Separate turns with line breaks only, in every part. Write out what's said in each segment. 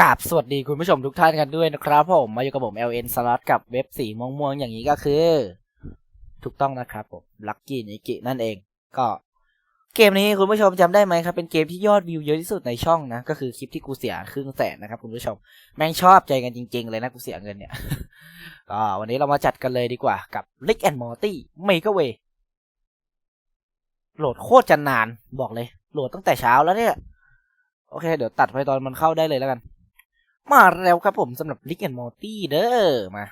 กราบสวัสดีคุณผู้ชมทุกท่านกันด้วยนะครับผมมาอยู่กับผม LN Slot กับเว็บสีม่วงๆอย่างนี้ก็คือ ถูกต้องนะครับผมลั c กี้นิกินั่นเอง ก็เกมนี้คุณผู้ชมจำได้ไหมครับ เป็นเกมที่ยอดวิวเยอะที่สุดในช่องนะ ก็คือคลิปที่กูเสียครึ่งแสนนะครับคุณผู้ชม แม่งชอบใจกันจริง ๆ เลยนะกูเสียเงินเนี่ยก็วันนี้เรามาจัดกันเลยดีกว่ากับ Rick and Morty Make Way โหลดโคตรจะนานบอกเลย โหลดตั้งแต่เช้าแล้วเนี่ยโอเค เดี๋ยวตัดไปตอนมันเข้าได้เลยแล้วกัน มาแล้วครับผมสำหรับ Rick and Morty เด้อมา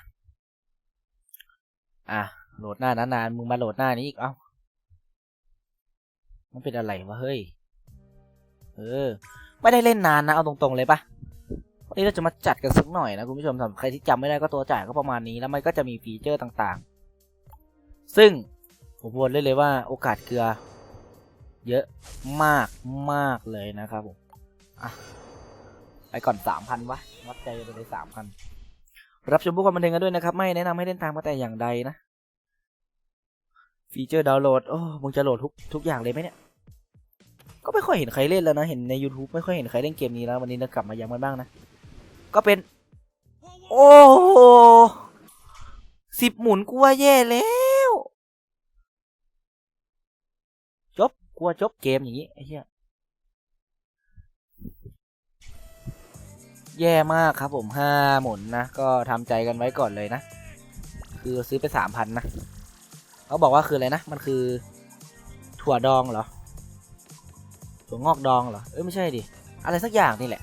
อะ โหลดหน้านั้นานมึงมาโหลดหน้านี้อีก เอ้า มันเป็นอะไรวะ เฮ้ย เออ ไม่ได้เล่นนานนะ เอาตรงๆเลยปะวันนี้เราจะมาจัดกันสักหน่อยนะ คุณผู้ชมสำหรับใครที่จำไม่ได้ก็ตัวจ่ายก็ประมาณนี้ แล้วมันก็จะมีฟีเจอร์ต่างๆ ซึ่งผมบอกเลยเลยว่าโอกาสเกลือ เยอะมากมากเลยนะครับผม อะ ไปก่อนสามพันวะวัดใจไปเลยสามพันรับชมพวกความบันเทิงกันด้วยนะครับ ไม่แนะนำให้เล่นตามมาแต่อย่างใดนะ ฟีเจอร์ดาวน์โหลด โอ้มึงจะโหลดทุกทุกอย่างเลยไหมเนี่ย ก็ไม่ค่อยเห็นใครเล่นแล้วนะ เห็นใน YouTube ไม่ค่อยเห็นใครเล่นเกมนี้แล้ววันนี้เรากลับมาย้ำกันบ้างนะ ก็เป็น โอ้โหสิบหมุนกูว่าแย่แล้วจบกลัวจบเกมอย่างนี้ไอ้เหี้ย แย่มากครับผมห้าหมุนนะ ก็ทำใจกันไว้ก่อนเลยนะ คือซื้อไปสามพันนะเขาบอกว่าคืออะไรนะ มันคือถั่วดองเหรอ ถั่วงอกดองเหรอ เอ้ยไม่ใช่ดิ อะไรสักอย่างนี่แหละ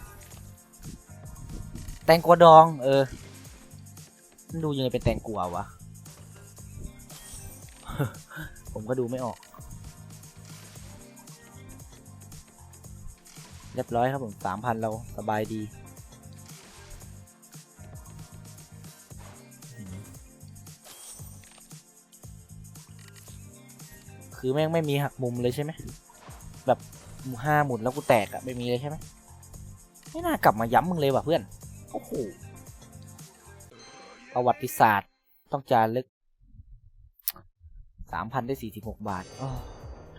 แตงกวาดอง เออ มันดูยังไงเป็นแตงกวาวะ ผมก็ดูไม่ออก เรียบร้อยครับผมสามพันเราสบายดี คือแม่งไม่มีหักมุมเลยใช่ไหมแบบห้าหมุนแล้วกูแตกอะไม่มีเลยใช่ไหมไม่น่ากลับมาย้ำมึงเลยว่ะเพื่อนโอ้โหประวัติศาสตร์ต้องจารึกสามพันได้สี่สิบหกบาทอ้อ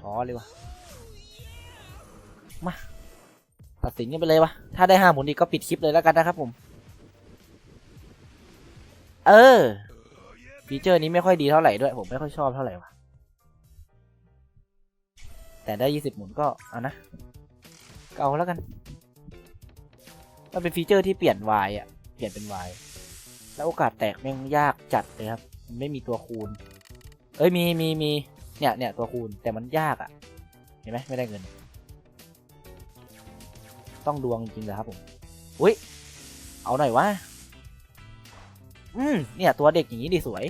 ท้อเลยว่ะมาตัดสินกันไปเลยวะถ้าได้ห้าหมุนอีกก็ปิดคลิปเลยแล้วกันนะครับผม เออฟีเจอร์นี้ไม่ค่อยดีเท่าไหร่ด้วย ผมไม่ค่อยชอบเท่าไหร่วะ แต่ได้ยี่สิบหมุนก็เอานะก็เอาแล้วกันมันเป็นฟีเจอร์ที่เปลี่ยนวายอะ เปลี่ยนเป็นวายแล้วโอกาสแตกแม่งยากจัดเลยครับ ไม่มีตัวคูณ เอ้ยมีมีมีเนี่ยเนี่ยตัวคูณแต่มันยากอะ เห็นไหมไม่ได้เงิน ต้องดวงจริงๆเลยครับผม อุ้ย เอาหน่อยวะ อืมเนี่ยตัวเด็กอย่างนี้ดีสวย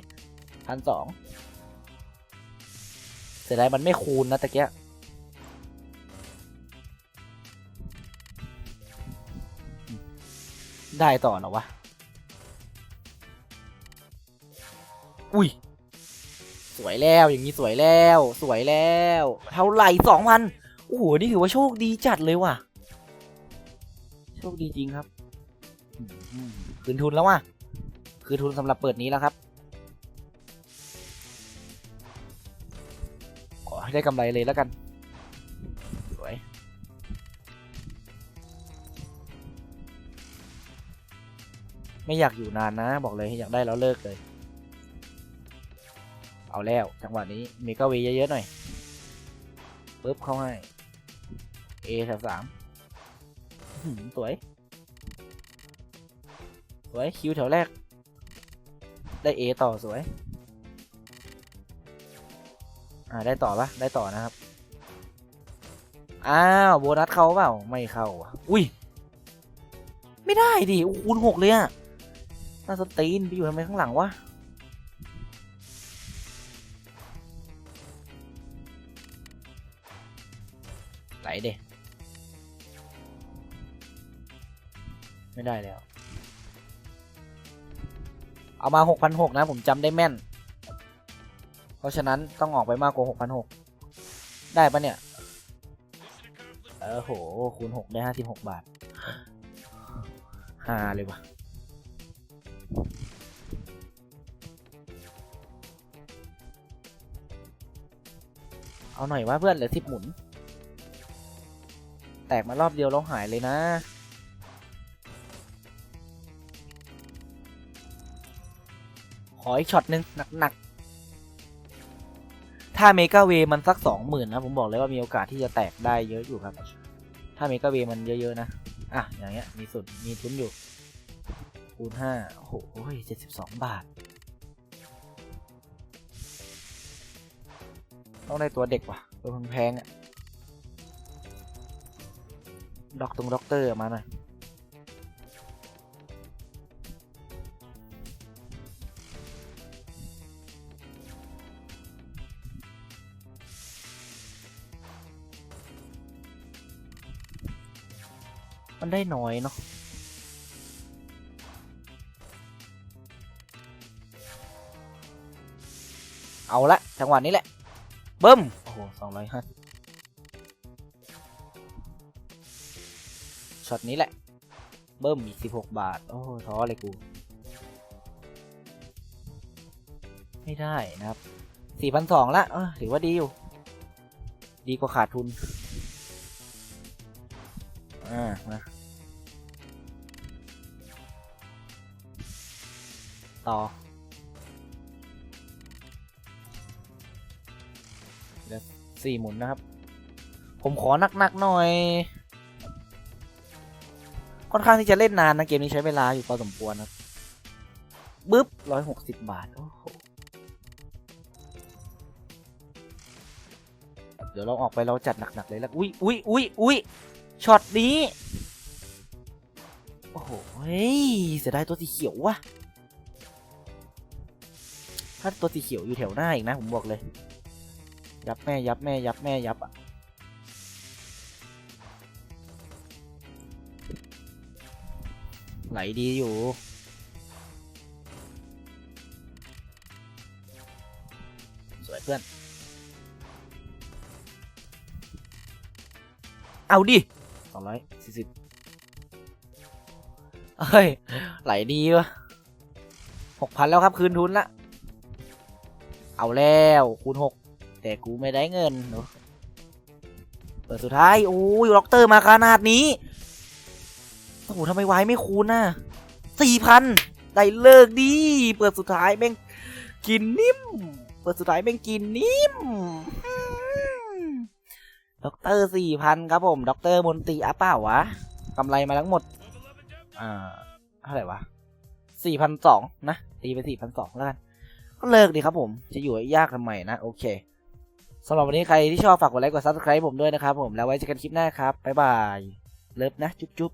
พันสองเสียดายมันไม่คูณนะตะเกีย ได้ต่อหรอวะ อุ้ย สวยแล้วอย่างนี้สวยแล้ว สวยแล้ว เท่าไหร่สองพันโอ้โห นี่ถือว่าโชคดีจัดเลยว่ะ โชคดีจริงครับคืนทุนแล้วว่ะ คืนทุนสำหรับเปิดนี้แล้วครับ ขอให้ได้กำไรเลยแล้วกัน ไม่อยากอยู่นานนะ บอกเลยอยากได้แล้วเลิกเลย เอาแล้วจังหวะนี้เมกาเวเยอะๆหน่อยปึ๊บเข้าให้ A แถวสามสวย สวย คิวแถวแรก ได้ A ต่อสวย อ่า ได้ต่อปะได้ต่อนะครับ อ้าว โบนัสเข้าเปล่า ไม่เข้า อุ้ย ไม่ได้ดิอ้โหคูณหกเลยอะ น่าสตีนไปอยู่ทำไมข้างหลังวะไหลเดไม่ได้แล้ว เอามาหกพันหกนะ ผมจำได้แม่น เพราะฉะนั้นต้องออกไปมากกว่าหกพันหกได้ปะเนี่ย เออโห คูณหกได้ห้าสิบหกบาทฮาเลยวะ เอาหน่อยว่าเพื่อนเหลือสิบหมุน แตกมารอบเดียวเราหายเลยนะขออีกช็อตหนึ่งหนักๆ ถ้าเมกาเวมันสักสองหมื่นนะ ผมบอกเลยว่ามีโอกาสที่จะแตกได้เยอะอยู่ครับ ถ้าเมกาเวมันเยอะ ๆ นะ อะ อย่างเงี้ย มีสุดมีทุนอยู่ คูณห้าโอ้โหเจ็ดสิบสองบาท ต้องได้ตัวเด็กว่ะตัวแพงๆอะด็อกตรงด็อกเตอร์มาหน่อยมันได้น้อยเนาะเอาละจังหวะนี้แหละ เบิ้มโอ้โหสองร้อยห้าช็อตนี้แหละ เบิ้มอีกสิบหกบาท โอ้โหท้อเลยกู ไม่ได้นะครับสี่พันสองละถือว่าดีอยู่ ดีกว่าขาดทุน อ่ามาต่อ สี่หมุนนะครับ ผมขอนักๆหน่อย ค่อนข้างที่จะเล่นนานนะเกมนี้ใช้เวลาอยู่พอสมควรครับบึ๊บร้อยหกสิบบาท โอ้โห เดี๋ยวเราออกไปเราจัดหนักๆเลยแล้วอุ้ยอุ้ยอุ้ยอุ้ยช็อตนี้ โอ้โห เฮ้ย เสียดายตัวสีเขียวว่ะ ถ้าตัวสีเขียวอยู่แถวหน้าอีกนะ ผมบอกเลย ยับแม่ยับแม่ยับแม่ยับอะไหลดีอยู่ สวยเพื่อน เอาดิสองร้อยสี่สิบเฮ้ย ไหลดีวะหกพันแล้วครับ คืนทุนละ เอาแล้ว คูณหก แต่กูไม่ได้เงินเนอะเปิดสุดท้ายโอ้ยล็อกเตอร์มาขนาดนี้โอ้โหทำไมไว้ไม่คูณน่ะสี่พันได้เลิกดี เปิดสุดท้ายแม่งกินนิ่ม เปิดสุดท้ายแม่งกินนิ่มด็อกเตอร์สี่พันครับผมด็อกเตอร์มนตรีอัพเปล่าวะกำไรมาทั้งหมด อ่าเท่าไหร่วะสี่พันสองนะ ตีไปสี่พันสองแล้วกัน ก็เลิกดีครับผม จะอยู่ยากทำไมนะ โอเค สำหรับวันนี้ใครที่ชอบฝากกดไลค์กดซับสไคร b ์ผมด้วยนะครับผมแล้วไว้เจอกันคลิปหน้าครับบ๊ายบายเลิฟนะจุ๊บจุ๊บ